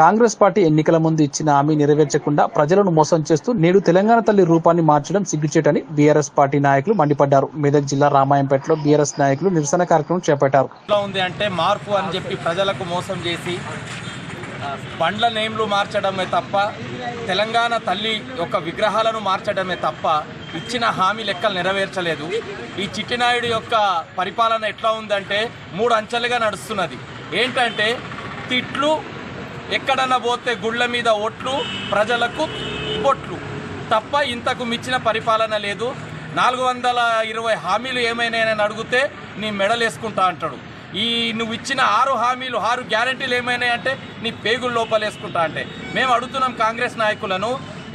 Congress party ఎన్నికల ముందు ఇచ్చిన హామీ నెరవేర్చకుండా ప్రజలను మోసం చేస్తూ నేడు తెలంగాణ తల్లి రూపాన్ని మార్చడం సిగ్గుచేటని బీఆర్ఎస్ పార్టీ నాయకులు మండిపడ్డారు. మెదక్ జిల్లా రామాయంపేటలో బీఆర్ఎస్ నాయకులు నిరసన కార్యక్రమం చేపట్టారు. ఉంది అంటే మార్పు అని చెప్పి ప్రజలకు మోసం చేసి బండ్ల నేమ్లు మార్చడమే తప్ప తెలంగాణ తల్లి యొక్క విగ్రహాలను మార్చడమే తప్ప ఇచ్చిన హామీ లెక్కలు నెరవేర్చలేదు. ఈ చిట్టినాయుడు యొక్క పరిపాలన ఎట్లా ఉందంటే మూడు అంచెలుగా నడుస్తున్నది. ఏంటంటే తిట్లు ఎక్కడన్నా పోతే గుళ్ళ మీద ఓట్లు ప్రజలకు బొట్లు తప్ప ఇంతకు మించిన పరిపాలన లేదు. నాలుగు వందల ఇరవై హామీలు ఏమైనాయని అడిగితే నీ మెడలేసుకుంటా అంటాడు. ఈ నువ్వు ఇచ్చిన ఆరు హామీలు ఆరు గ్యారంటీలు ఏమైనాయి అంటే నీ పేగులు లోపలేసుకుంటా అంటే. మేము అడుగుతున్నాం కాంగ్రెస్ నాయకులను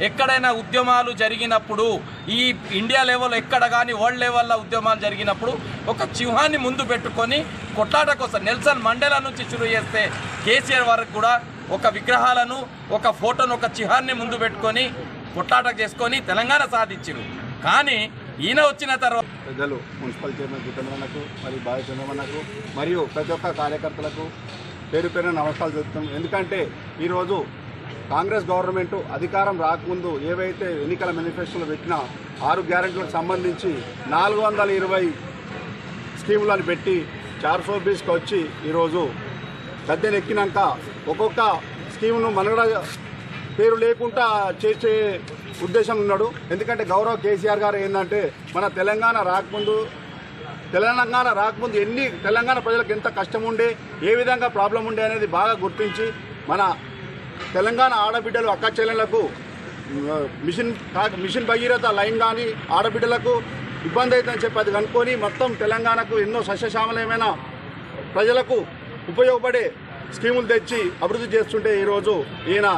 ఎక్కడైనా ఉద్యమాలు జరిగినప్పుడు ఈ ఇండియా లెవెల్ ఎక్కడ కానీ వరల్డ్ లెవెల్లో ఉద్యమాలు జరిగినప్పుడు ఒక చిహ్నాన్ని ముందు పెట్టుకొని కొట్లాట కోసం నెల్సన్ మండేలా నుంచి షురు చేస్తే కేసీఆర్ వరకు కూడా ఒక విగ్రహాలను ఒక ఫోటోను ఒక చిహాన్ని ముందు పెట్టుకొని కొట్లాట చేసుకొని తెలంగాణ సాధించారు. కానీ ఈయన వచ్చిన తర్వాత పెద్దలు మున్సిపల్ చైర్మన్ జితేంద్రన్నకు మరియు బాయ చంద్రమన్నకు మరియు ప్రతి ఒక్క కార్యకర్తలకు పేరు పేరున నమస్కారాలు చెప్తున్నాం ఎందుకంటే ఈరోజు కాంగ్రెస్ గవర్నమెంట్ అధికారం రాకముందు ఏవైతే ఎన్నికల మేనిఫెస్టోలో పెట్టిన ఆరు గ్యారెంటీలకు సంబంధించి నాలుగు వందల ఇరవై స్కీములను పెట్టి చార్ బీస్కి వచ్చి ఈరోజు గద్దెనెక్కినాక ఒక్కొక్క స్కీమ్ను మనగడ పేరు లేకుండా చేసే ఉద్దేశం ఉన్నాడు. ఎందుకంటే గౌరవ్ కేసీఆర్ గారు ఏంటంటే మన తెలంగాణ రాకముందు తెలంగాణ రాకముందు ఎన్ని తెలంగాణ ప్రజలకు ఎంత కష్టం ఉండే ఏ విధంగా ప్రాబ్లం ఉండే అనేది బాగా గుర్తించి మన తెలంగాణ ఆడబిడ్డలు అక్క చెల్లెళ్ళకు మిషన్ మిషన్ భగీరథ లైన్ కానీ ఆడబిడ్డలకు ఇబ్బంది అవుతుందని చెప్పి అది కనుక్కొని మొత్తం తెలంగాణకు ఎన్నో సస్యశ్యామలమైన ప్రజలకు ఉపయోగపడే స్కీములు తెచ్చి అభివృద్ధి చేస్తుంటే ఈరోజు ఈయన